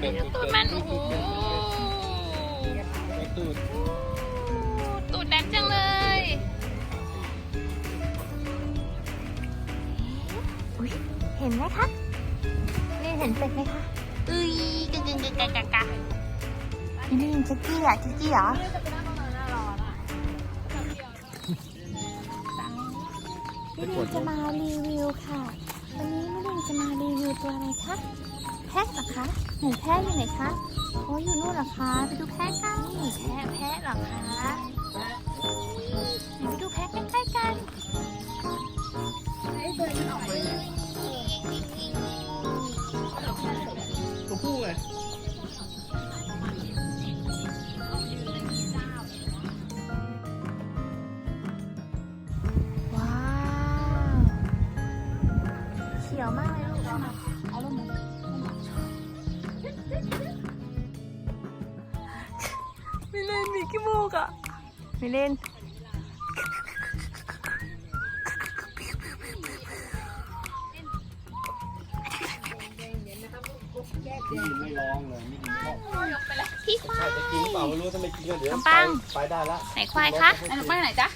ไปดูตูดมันโอ้โหไอ้ตูดตูดแดงจังเลยอุ๊ยเห็นไหมคะนี่เห็นเป็ดไหมคะอุ้ยกึกกึกกึกกะกะกะนี่ได้ยินเจ๊กี้อะเจ๊กี้เหรอพี่ลินจะมารีวิวค่ะ วันนี้พี่ลินจะมารีวิวตัวอะไรคะแพะเหรอ คะไหนแพะอยู่ไหนคะโอ้ยอยู่นู่นเหรอคะ ไปดูแพะกันนี่แพะแพะเหรอคะไหนไปดูแพะใกล้ๆกันตัวผู้ไงว้าวเขียวมากเลยลูกเอาลงมา ขี้มูกอะไม่เล่นที่ไม่ร้องเลยไม่ดีชอบพี่ควาใครยจะกินเปล่าไม่รู้ถ้าไม่กินก็เดี๋ยวน้ำปัง ไปได้ละไหนควายคะไปไหนจ๊ะ